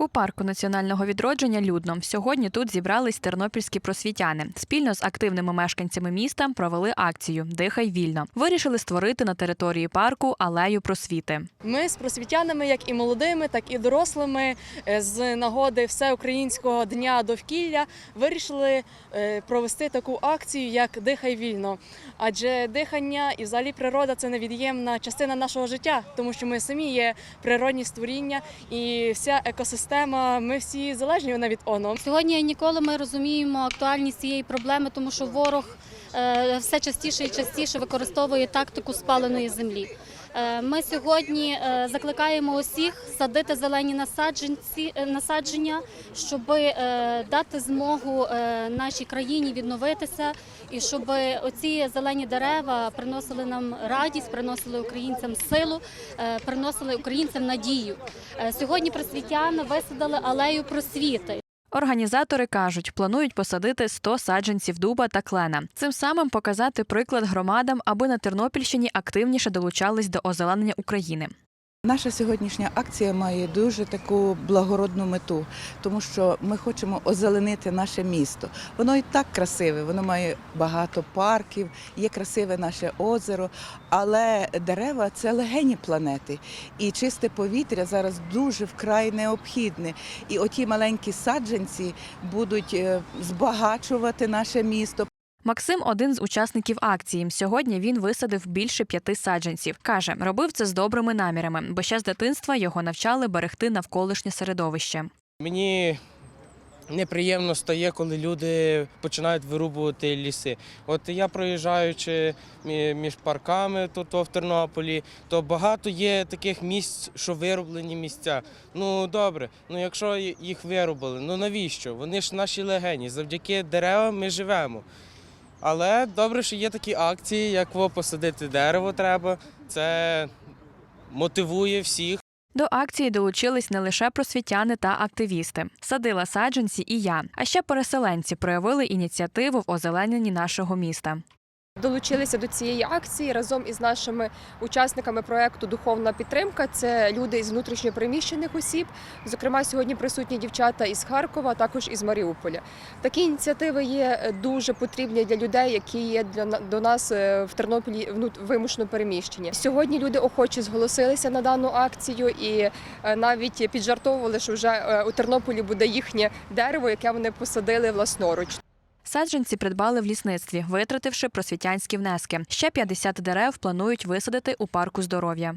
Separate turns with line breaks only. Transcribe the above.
У парку національного відродження людно сьогодні тут зібрались тернопільські просвітяни. Спільно з активними мешканцями міста провели акцію Дихай вільно. Вирішили створити на території парку алею просвіти.
Ми з просвітянами, як і молодими, так і дорослими, е, з нагоди Всеукраїнського дня довкілля вирішили е, провести таку акцію, як Дихай вільно. Адже дихання і взагалі природа це невід'ємна частина нашого життя, тому що ми самі є природні створіння і вся екосистема. Ми всі залежні вона від ОНО.
Сьогодні ніколи ми розуміємо актуальність цієї проблеми, тому що ворог е, все частіше і частіше використовує тактику спаленої землі. Е, Ми сьогодні е, закликаємо усіх садити зелені насадженці, е, насадження, щоб дати змогу нашій країні відновитися і щоб оці зелені дерева приносили нам радість, приносили українцям силу, приносили українцям надію. Сьогодні просвітяни висадили алею просвіти.
Організатори кажуть, планують посадити 100 саджанців дуба та клена. Цим самим показати приклад громадам, аби на Тернопільщині активніше долучались до озеленення України.
Наша сьогоднішня акція має дуже таку благородну мету, тому що ми хочемо озеленити наше місто. Воно і так красиве, воно має багато парків, є красиве наше озеро, але дерева це легені планети. І чисте повітря зараз дуже вкрай необхідне. І оті маленькі саджанці будуть е, збагачувати наше місто.
Максим один з учасників акції. Сьогодні він висадив більше п'яти саджанців. Каже, робив це з добрими намірами, бо ще з дитинства його навчали берегти навколишнє середовище.
Мені неприємно стає, коли люди починають вирубувати ліси. От я проїжджаючи між парками тут в Тернополі, то багато є таких місць, що вирублені місця. Ну добре, ну якщо їх вирубали, ну навіщо? Вони ж наші легені. Завдяки деревам ми живемо. Але добре, що є такі акції, як во посадити дерево треба. Це мотивує всіх.
До акції долучились не лише просвітяни та активісти. Садила саджанці і я. А ще переселенці проявили ініціативу в озелененні нашого міста.
Долучилися до цієї акції разом із нашими учасниками проекту Духовна підтримка. Це люди із внутрішньопереміщених осіб. Зокрема, сьогодні присутні дівчата із Харкова, а також із Маріуполя. Такі ініціативи є е, дуже потрібні для людей, які є для до нас е, в Тернополі вимушено переміщені. Сьогодні люди охоче зголосилися на дану акцію і е, навіть піджартовували, що вже у Тернополі буде їхнє дерево, яке вони посадили власноруч.
Саджанці придбали в лісництві, витративши просвітянські внески. Ще 50 дерев планують висадити у парку здоров'я.